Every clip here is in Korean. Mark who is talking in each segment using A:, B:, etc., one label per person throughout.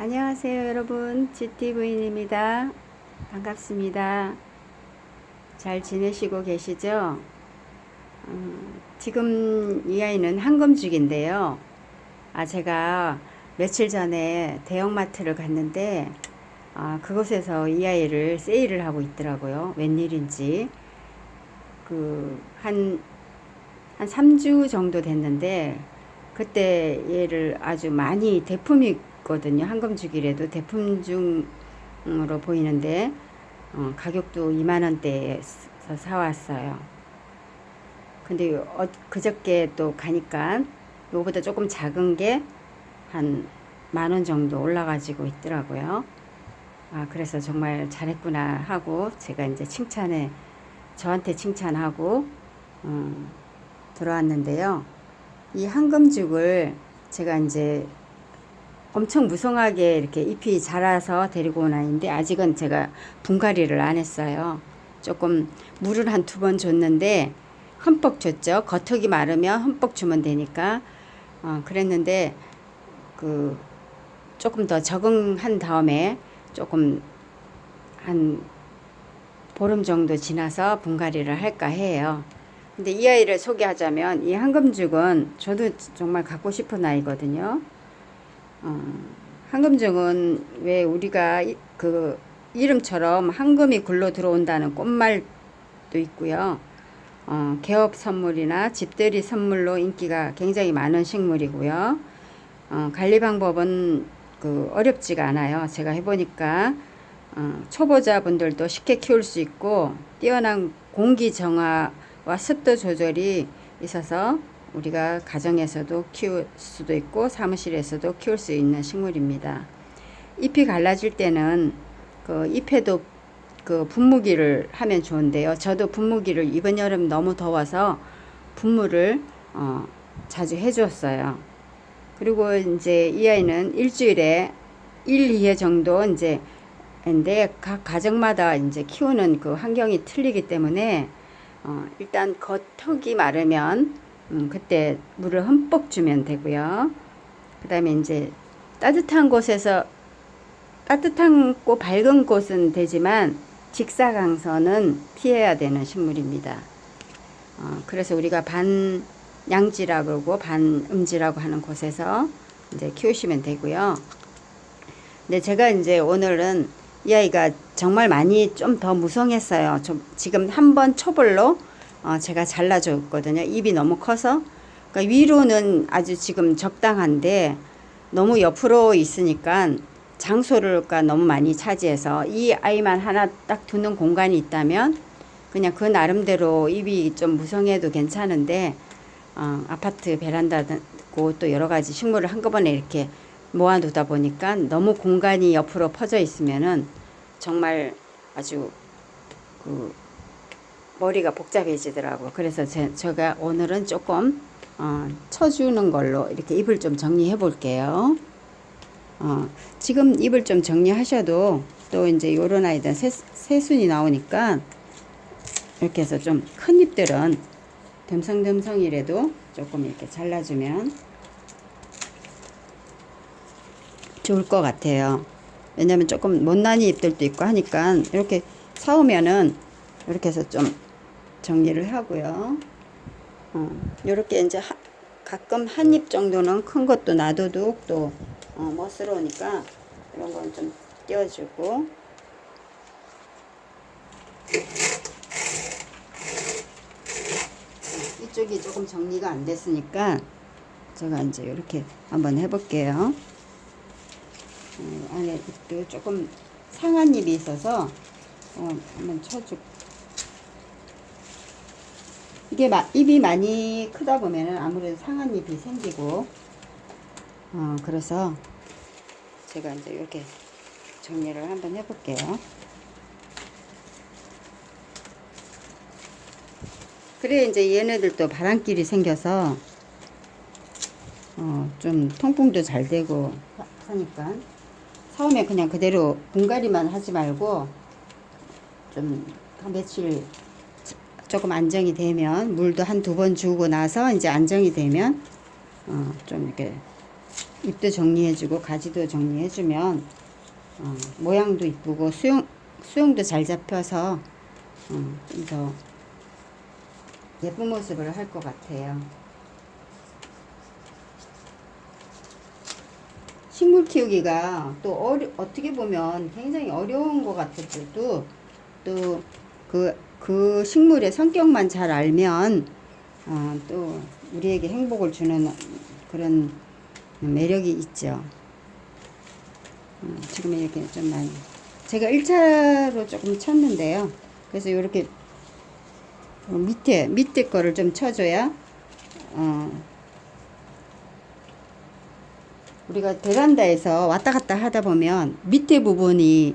A: 안녕하세요 여러분. GT부인입니다. 반갑습니다. 잘 지내시고 계시죠? 음, 지금 이 아이는 한금죽인데요. 아 제가 며칠 전에 대형마트를 갔는데 아, 그곳에서 이 아이를 세일을 하고 있더라고요. 웬일인지. 그한한 3주 정도 됐는데 그때 얘를 아주 많이 대품이 거든요. 한금주기래도 대품 중으로 보이는데 어, 가격도 2만 원대에서 사왔어요. 근데 어, 그저께 또 가니까 요거보다 조금 작은 게 한 만 원 정도 올라가지고 있더라고요. 아, 그래서 정말 잘했구나 하고 제가 이제 칭찬에 저한테 칭찬하고 음, 들어왔는데요. 이 황금죽을 제가 이제 엄청 무성하게 이렇게 잎이 자라서 데리고 온 아이인데 아직은 제가 분갈이를 안 했어요. 조금 물을 한 두 번 줬는데 흠뻑 줬죠. 겉흙이 마르면 흠뻑 주면 되니까 어, 그랬는데 그 조금 더 적응한 다음에 조금 한 보름 정도 지나서 분갈이를 할까 해요. 근데 이 아이를 소개하자면 이 황금죽은 저도 정말 갖고 싶은 아이거든요. 어, 황금죽은 왜 우리가 이- 그 이름처럼 황금이 굴러 들어온다는 꽃말도 있고요. 어, 개업 선물이나 집들이 선물로 인기가 굉장히 많은 식물이고요. 어, 관리 방법은 그 어렵지가 않아요. 제가 해보니까 어, 초보자분들도 쉽게 키울 수 있고 뛰어난 공기 정화 와 습도 조절이 있어서 우리가 가정에서도 키울 수도 있고 사무실에서도 키울 수 있는 식물입니다. 잎이 갈라질 때는 그 잎에도 그 분무기를 하면 좋은데요. 저도 분무기를 이번 여름 너무 더워서 분무를 어, 자주 해줬어요. 그리고 이제 이 아이는 일주일에 1, 2회 정도 이제 인데 각 가정마다 이제 키우는 그 환경이 틀리기 때문에 어, 일단 겉흙이 마르면 음, 그때 물을 흠뻑 주면 되고요. 그 다음에 이제 따뜻한 곳에서 따뜻한 곳 밝은 곳은 되지만 직사광선은 피해야 되는 식물입니다. 어, 그래서 우리가 반양지라고 그러고 반음지라고 하는 곳에서 이제 키우시면 되고요. 근데 제가 이제 오늘은 이 아이가 정말 많이 좀 더 무성했어요. 좀 지금 한 번 초벌로 어, 제가 잘라줬거든요. 입이 너무 커서 그러니까 위로는 아주 지금 적당한데 너무 옆으로 있으니까 장소를가 너무 많이 차지해서 이 아이만 하나 딱 두는 공간이 있다면 그냥 그 나름대로 입이 좀 무성해도 괜찮은데 어, 아파트 베란다고 또 여러 가지 식물을 한꺼번에 이렇게 모아두다 보니까 너무 공간이 옆으로 퍼져 있으면은 정말 아주 그 머리가 복잡해지더라고. 그래서 제, 제가 오늘은 조금 어, 쳐주는 걸로 이렇게 입을 좀 정리해 볼게요. 어, 지금 입을 좀 정리하셔도 또 이제 요런 아이들 새, 새순이 나오니까 이렇게 해서 좀 큰 잎들은 듬성듬성이라도 조금 이렇게 잘라주면 좋을 것 같아요. 왜냐면 조금 못난이 잎들도 있고 하니까 이렇게 사오면은 이렇게 해서 좀 정리를 하고요. 어, 이렇게 이제 하, 가끔 한잎 정도는 큰 것도 놔둬도 또 어, 멋스러우니까 이런 건 좀 띄워주고 이쪽이 조금 정리가 안 됐으니까 제가 이제 이렇게 한번 해볼게요. 어, 안에 잎도 조금 상한 잎이 있어서 어, 한번 쳐주. 이게 마, 잎이 많이 크다 보면은 아무래도 상한 잎이 생기고 어, 그래서 제가 이제 이렇게 정리를 한번 해볼게요. 그래 이제 얘네들도 바람길이 생겨서 어, 좀 통풍도 잘 되고 하- 하니까 처음에 그냥 그대로 분갈이만 하지 말고 좀한 며칠 조금 안정이 되면 물도 한 두 번 주고 나서 이제 안정이 되면 어, 좀 이렇게 잎도 정리해주고 가지도 정리해주면 어, 모양도 이쁘고 수영 수영도 잘 잡혀서 어, 좀더 예쁜 모습을 할 것 같아요. 식물 키우기가 또 어려, 어떻게 보면 굉장히 어려운 것 같아도 또 그 그 식물의 성격만 잘 알면 어, 또 우리에게 행복을 주는 그런 매력이 있죠. 음, 지금 이렇게 좀 많이. 제가 1차로 조금 쳤는데요. 그래서 이렇게 밑에, 밑에 거를 좀 쳐줘야, 어, 우리가 베란다에서 왔다 갔다 하다 보면 밑에 부분이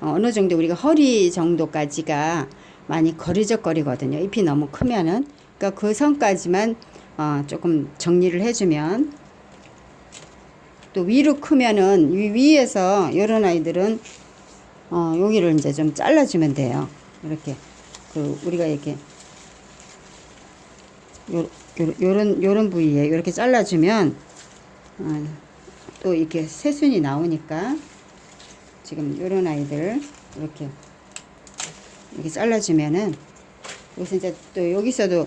A: 어, 어느 정도 우리가 허리 정도까지가 많이 거리적거리거든요. 잎이 너무 크면은. 그러니까 그 선까지만 어, 조금 정리를 해주면 또 위로 크면은 위, 위에서 이런 아이들은 어, 여기를 이제 좀 잘라주면 돼요. 이렇게 그 우리가 이렇게 요, 요, 요런 요런 부위에 이렇게 잘라주면 어, 또 이렇게 새순이 나오니까 지금 요런 아이들 이렇게 이렇게 잘라주면은 여기서 이제 또 여기서도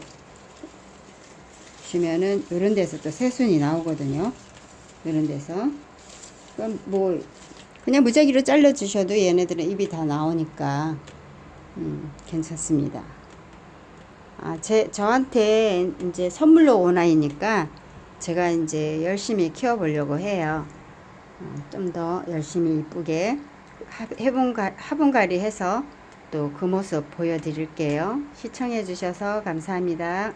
A: 보시면은 요런 데서 또 새순이 나오거든요. 이런 데서 그럼 뭐 그냥 무작위로 잘라 주셔도 얘네들은 입이 다 나오니까 음, 괜찮습니다. 아, 제 저한테 이제 선물로 온 아이니까 제가 이제 열심히 키워 보려고 해요. 어, 좀더 열심히 이쁘게 하- 해본가, 화분갈이 해서 또 그 모습 보여드릴게요. 시청해 주셔서 감사합니다.